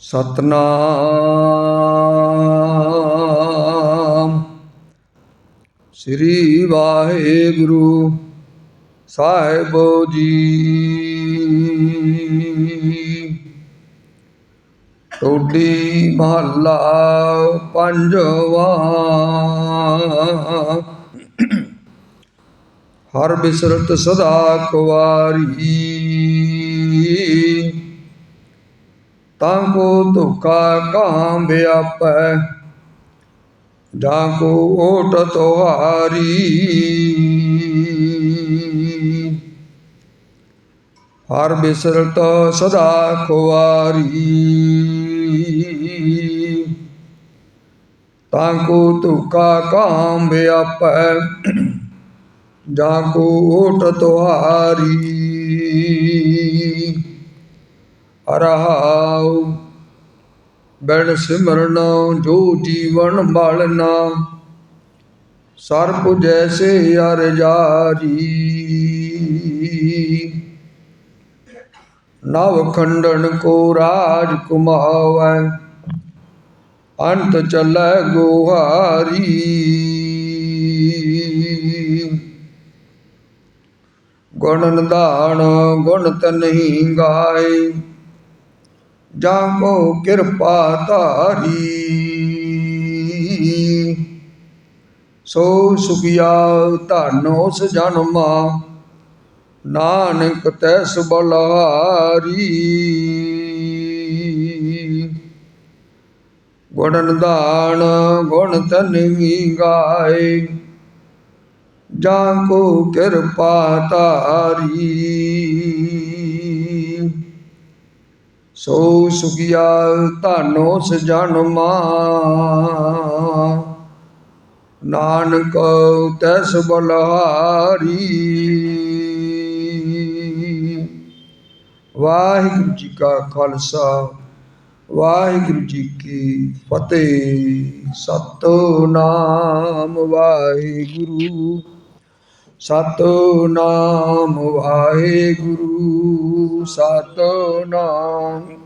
ਸਤਨਾਮ। ਸ੍ਰੀ ਵਾਹਿਗੁਰੂ ਸਾਹਿਬ ਜੀ। ਟੋਡੀ ਮਹੱਲਾ ਪੰਜਵਾ। ਹਰ ਬਿਸਰਤ ਸਦਾ ਕੁਵਾਰੀ। ਤਾਂ ਕੋ ਧੋਖਾ ਕਾਂ ਵਿਆਪੈ। ਜਾਂ ਕੋ ਓਟ ਤੁਹਾਰੀ। ਹਰ ਬਿਸਰਤ ਸਦਾ ਖੁਆਰੀ ਤਾਂ ਕੋ ਧੋਖਾ ਕਾਂ ਵਿਆਪੈ। ਜਾਂ ਕੋ ਓਟ ਤੋਹਾਰੀ। ਅਰਹਾਉ। ਬਣ ਸਿਮਰਨ ਜੋ ਜੀਵਨ ਬਾਲਨਾ ਸਰਪ ਜੈਸੇ ਅਰ ਜਾਰੀ। ਨਵ ਖੰਡਨ ਕੋ ਰਾਜ ਕੁਮਾਵੈ ਅੰਤ ਚੱਲੈ ਗੋਹਾਰੀ। ਗੁਣਨ ਨਿਧਾਨ ਗੁਣ ਤਨਹੀ ਗਾਏ। ਜਾਂ ਕੋ ਕਿਰਪਾ ਧਾਰੀ। ਸੋ ਸੁਖਿਆ ਧਨ ਉਸ ਜਨਮਾ, ਨਾਨਕ ਤੈਸ ਬਲਹਾਰੀ ਗੁਣ ਨਿਧਾਨ ਗੁਣ ਤਨਹੀ ਗਾਏ, ਜਾਂ ਕੋ ਕਿਰਪਾ ਧਾਰੀ। ਸੋ ਸੁਖਿਆ ਧਨੋ ਸਜਨਮਾ ਨਾਨਕ ਤੈਸ ਬਲਹਾਰੀ ਵਾਹਿਗੁਰੂ ਜੀ ਕਾ ਖਾਲਸਾ, ਵਾਹਿਗੁਰੂ ਜੀ ਕੀ ਫਤਿਹ। ਸਤਨਾਮ ਵਾਹਿਗੁਰੂ ਸਤਨਾਮ ਵਾਹਿਗੁਰੂ, ਸਤਨਾਮ